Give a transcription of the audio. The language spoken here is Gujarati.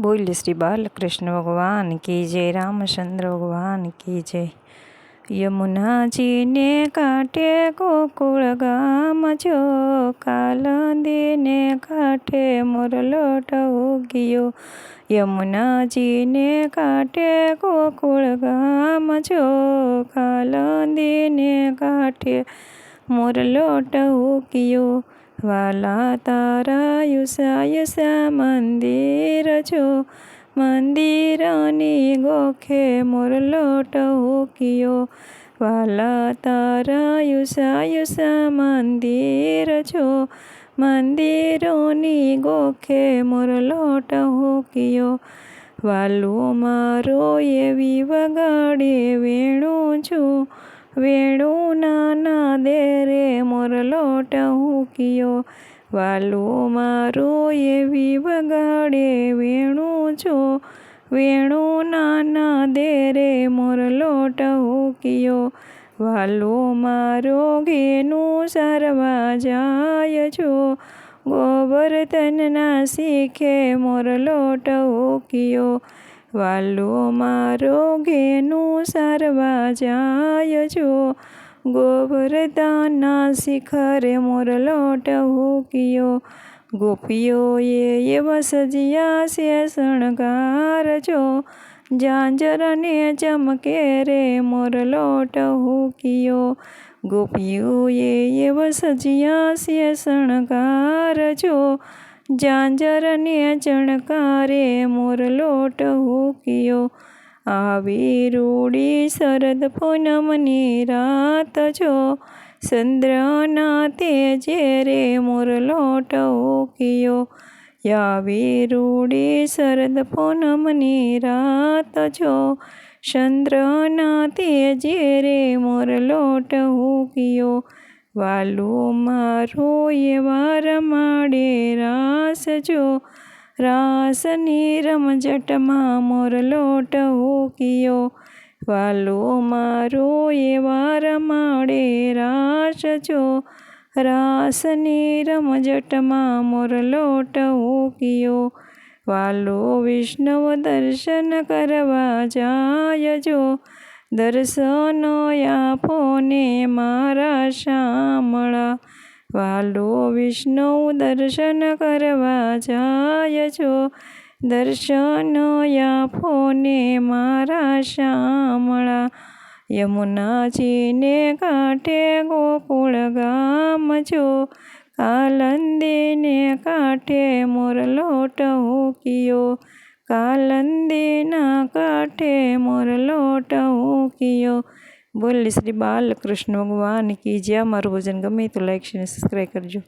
બોલ શ્રી બાલકૃષ્ણ ભગવાન કી જય રામચંદ્ર ભગવાન કી જય. યમુનાજીને કાંઠે ગોકુળ ગામ જો, કાલંદીને કાંઠે મોરલોટ ઉગ્યો. યમુનાજીને કાંઠે ગોકુળ ગામ જો, કાલંદીને કાંઠે મોરલોટ ઉગ્યો. વાલા તારા મંદિર જો મંદિરની ગોખે મોરલો ટોકિયો વાલા તારા યુસા મંદિર જો મંદિરોની ગોખે મોરલો ટોકિયો વાલો મારો એવી વગાડે વેણું છું. વેણું નાના દે રે મોરલોટ હુકિયો વાલો મારો એવી વગાડે વેણું છો? વેણું નાના દે રે મોરલોટ હુકિયો વાલો મારો ઘેનું સારવા જાય છો? ગોવર્ધનના શીખે મોરલોટ હુકિયો વાલો મારો ઘેનું સારવા જાય જો ગોવર્ધનના શિખરે મોરલોટ હુકિયો ગોપીઓએ એવા સજિયા છે શણગાર જો ઝાંઝરને ચમકે રે મોરલોટ હુક્યો ગોપીઓએ એવા સજિયા ઝાંઝરને ચણકારે મોરલોટ હુકિયો. આવી રૂડી શરદ પૂનમની રાત જો ચંદ્રના તેજે રે મોરલોટ હુકિયો. યાવી રૂડી શરદ પૂનમની રાત જો ચંદ્રના તેજે રે મોરલોટ હુકિયો. વાલું મારું એવા રમાડે રાસ જો. રાસની રમઝટમાં મોરલોટ હુકિયો. વાલો મારો એવા રમાડે રાસ જો. રાસની રમઝટમાં મોરલોટ હુકિયો. વાલો વિષ્ણુ દર્શન કરવા જાય જો. દર્શન આપો ને મારા શામળા. વાલો વિષ્ણુ દર્શન કરવા જાય છો. દર્શન આપો ને મારા શામળા. યમુનાજીને કાંઠે ગોકુળ ગામ છો. કાલંદીને કાંઠે મોરલો હુકિયો કાલંદીના કાંઠે મોરલોટ હુકિયો બોલ શ્રી બાલકૃષ્ણ ભગવાન કી જે અમારું ભજન ગમે તો લાઈક શેર સબસ્ક્રાઈબ કરજો.